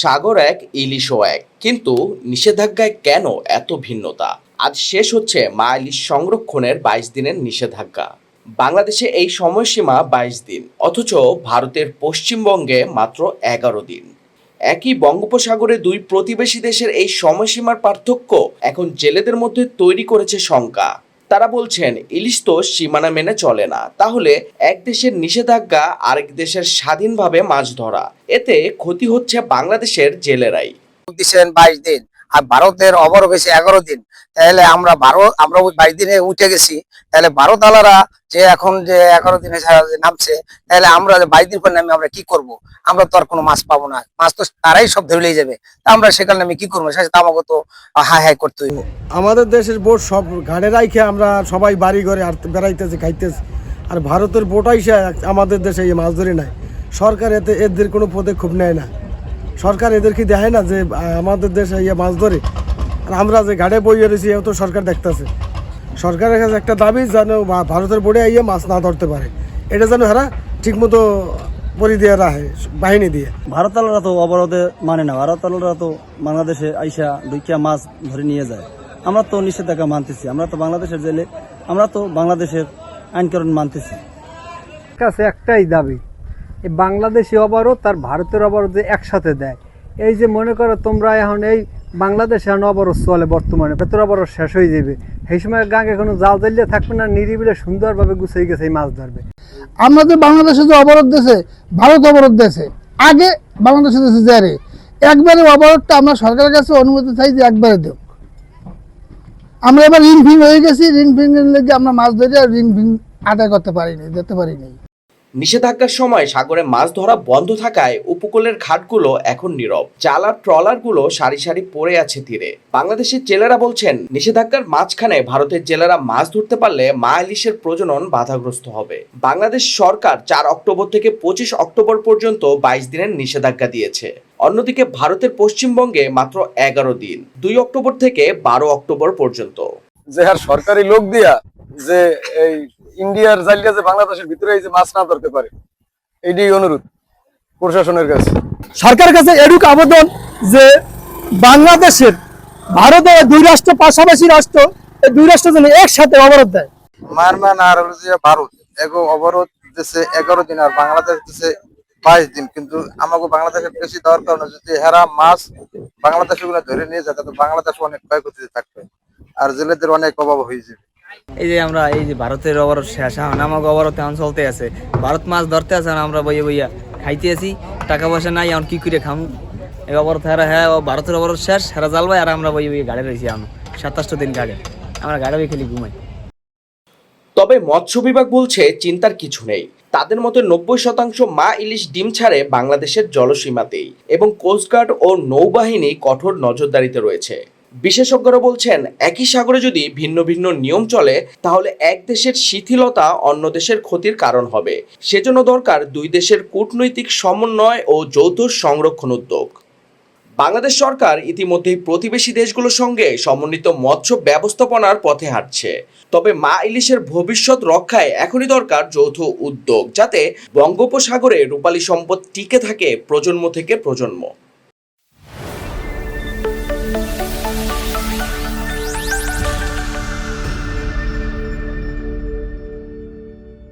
সাগর এক, ইলিশও এক। কিন্তু নিষেধাজ্ঞায় কেন এত ভিন্নতা? আজ শেষ হচ্ছে মা ইলিশ সংরক্ষণের বাইশ দিনের নিষেধাজ্ঞা। বাংলাদেশে এই সময়সীমা বাইশ দিন, অথচ ভারতের পশ্চিমবঙ্গে মাত্র এগারো দিন। একই বঙ্গোপসাগরে দুই প্রতিবেশী দেশের এই সময়সীমার পার্থক্য এখন জেলেদের মধ্যে তৈরি করেছে শঙ্কা। তারা বলছেন, ইলিশ তো সীমানা মেনে চলে না। তাহলে এক দেশের নিষেধাজ্ঞা আরেক দেশের স্বাধীনভাবে মাছ ধরা। এতে ক্ষতি হচ্ছে বাংলাদেশের জেলেরাই। দিচ্ছেন বাইশ দিন। আর ভারতের অবরোধ হয়েছে এগারো দিন। তাহলে আমরা বারো আমরা বাইশ দিনে উঠে গেছি। তাহলে বারো তালারা যে এখন যে এগারো দিনে নামছে, তাহলে আমরা বাইশ দিন পর নামে আমরা কি করব? আমরা তো আর কোনো মাছ পাবো না। মাছ তো তারাই সব ধরে নিয়ে যাবে। তা আমরা সেখানে নামে কি করব? সেটা আমাকে তো হাই হাই করতে হইব আমাদের দেশের বোট সব ঘাড়ে রাইখে আমরা সবাই বাড়ি ঘরে আর বেড়াইতেছি, খাইতেছি। আর ভারতের বোট আইসা আমাদের দেশে এই মাছ ধরে নাই। সরকার এতে এদের কোনো পদক্ষেপ নেয় না। সরকার এদেরকে দেখে না যে আমাদের দেশে ইয়ে মাছ ধরে। আর আমরা যে ঘাটে বইয়ে রয়েছি এও তো সরকার দেখতেছে। সরকারের কাছে একটা দাবি যেন ভারতের বোর্ডে আইয়ে মাছ না ধরতে পারে। এটা যেন হারা ঠিকমতো পরি দিয়ে রাখে বাহিনী দিয়ে। ভারতালরা তো অবরোধে মানে না ভারতালরা তো বাংলাদেশে আইসা দুইটা মাছ ধরে নিয়ে যায়। আমরা তো নিষেধাজ্ঞা মানতেছি আমরা তো বাংলাদেশের জেলে আমরা তো বাংলাদেশের আইনকরণ মানতেছি। কাছে একটাই দাবি এই বাংলাদেশি অবরোধ তার ভারতের অবরোধ যে একসাথে দেয়। এই যে মনে করো তোমরা এখন এই বাংলাদেশে এখন অবরোধ চলে বর্তমানে, ভেতর অবরোধ শেষ হয়ে যাবে। সেই সময় গাঙ্গে কোনো জাল জ্বালিয়ে থাকবে না, নিরিবিলে সুন্দরভাবে গুছিয়ে গেছে এই মাছ ধরবে। আমাদের বাংলাদেশে যে অবরোধ দিয়েছে ভারত অবরোধ দিয়েছে আগে বাংলাদেশে দিয়েছে জারে একবারে অবরোধটা আমরা সরকারের কাছে অনুমতি চাই যে একবারে দেব আমরা এবার ঋণ ফিং হয়ে গেছি ঋণ ফিং লেগে আমরা মাছ ধরে আর ঋণ ফিন আদায় করতে পারিনি দিতে পারিনি। নিষেধাজ্ঞার সময় সাগরে মাছ ধরা বন্ধ থাকায় উপকূলের ঘাটগুলো এখন নীরব। জালার ট্রলারগুলো সারি সারি পড়ে আছে তীরে। বাংলাদেশের জেলেরা বলছেন, নিষেধাজ্ঞার মাঝখানে ভারতের জেলেরা মাছ ধরতে পারলে মা ইলিশের প্রজনন বাধাগ্রস্ত হবে। বাংলাদেশ সরকার চার অক্টোবর থেকে পঁচিশ অক্টোবর পর্যন্ত বাইশ দিনের নিষেধাজ্ঞা দিয়েছে। অন্যদিকে ভারতের পশ্চিমবঙ্গে মাত্র এগারো দিন, দুই অক্টোবর থেকে বারো অক্টোবর পর্যন্ত। যে সরকারি লোক দিয়া যে এই ইন্ডিয়ার জালিয়া যে বাংলাদেশের ভিতরে এই যে মাছ না ধরতে পারে এইটাই অনুরোধ প্রশাসনের কাছে। সরকারের কাছে এরূপ আবেদন যে বাংলাদেশের ভারতের দুই রাষ্ট্র পাশাপাশি রাষ্ট্র এই দুই রাষ্ট্র যেন একসাথে অবরোধ দেয়। মারমান আর ভারত এগো অবরোধ দিচ্ছে এগারো দিন আর বাংলাদেশ দিচ্ছে বাইশ দিন। কিন্তু আমাকে বাংলাদেশের বেশি দেওয়ার কারণে যদি হেরা মাছ বাংলাদেশে গুলো ধরে নিয়ে যায় তাহলে বাংলাদেশ অনেক ক্ষয়ক্ষতিতে থাকবে। আর জেলেদের অনেক অভাব হয়ে যাবে। এই যে আমরা, এই যে ভারতের অবরোধ শেষ, এখন আমাকে অবরোধ এখন চলতে আছে। ভারত মাছ ধরতে আছে আমরা বইয়ে বইয়া খাইতে আছি। টাকা পয়সা নাই, এখন কি করে খাম? এই অবরোধ হেরা হ্যাঁ ভারতের অবরোধ শেষ, হেরা জ্বালবাই আর আমরা বইয়ে বইয়ে গাড়ি রয়েছি এখন। সাতাশটা দিন গাড়ি। আমরা গাড়ি বই খেলি ঘুমাই। তবে মৎস্য বিভাগ বলছে, চিন্তার কিছু নেই। তাদের মতে নব্বই শতাংশ মা ইলিশ ডিম ছাড়ে বাংলাদেশের জলসীমাতেই। এবং কোস্টগার্ড ও নৌবাহিনী কঠোর নজরদারিতে রয়েছে। বিশেষজ্ঞরা বলছেন, একই সাগরে যদি ভিন্ন ভিন্ন নিয়ম চলে, তাহলে এক দেশের শিথিলতা অন্য দেশের ক্ষতির কারণ হবে। সেজন্য দরকার দুই দেশের কূটনৈতিক সমন্বয় ও যৌথ সংরক্ষণ উদ্যোগ। বাংলাদেশ সরকার ইতিমধ্যেই প্রতিবেশী দেশগুলোর সঙ্গে সমন্বিত মৎস্য ব্যবস্থাপনার পথে হাঁটছে। তবে মা ইলিশের ভবিষ্যৎ রক্ষায় এখনই দরকার যৌথ উদ্যোগ, যাতে বঙ্গোপসাগরে রূপালী সম্পদ টিকে থাকে প্রজন্ম থেকে প্রজন্ম। Bye.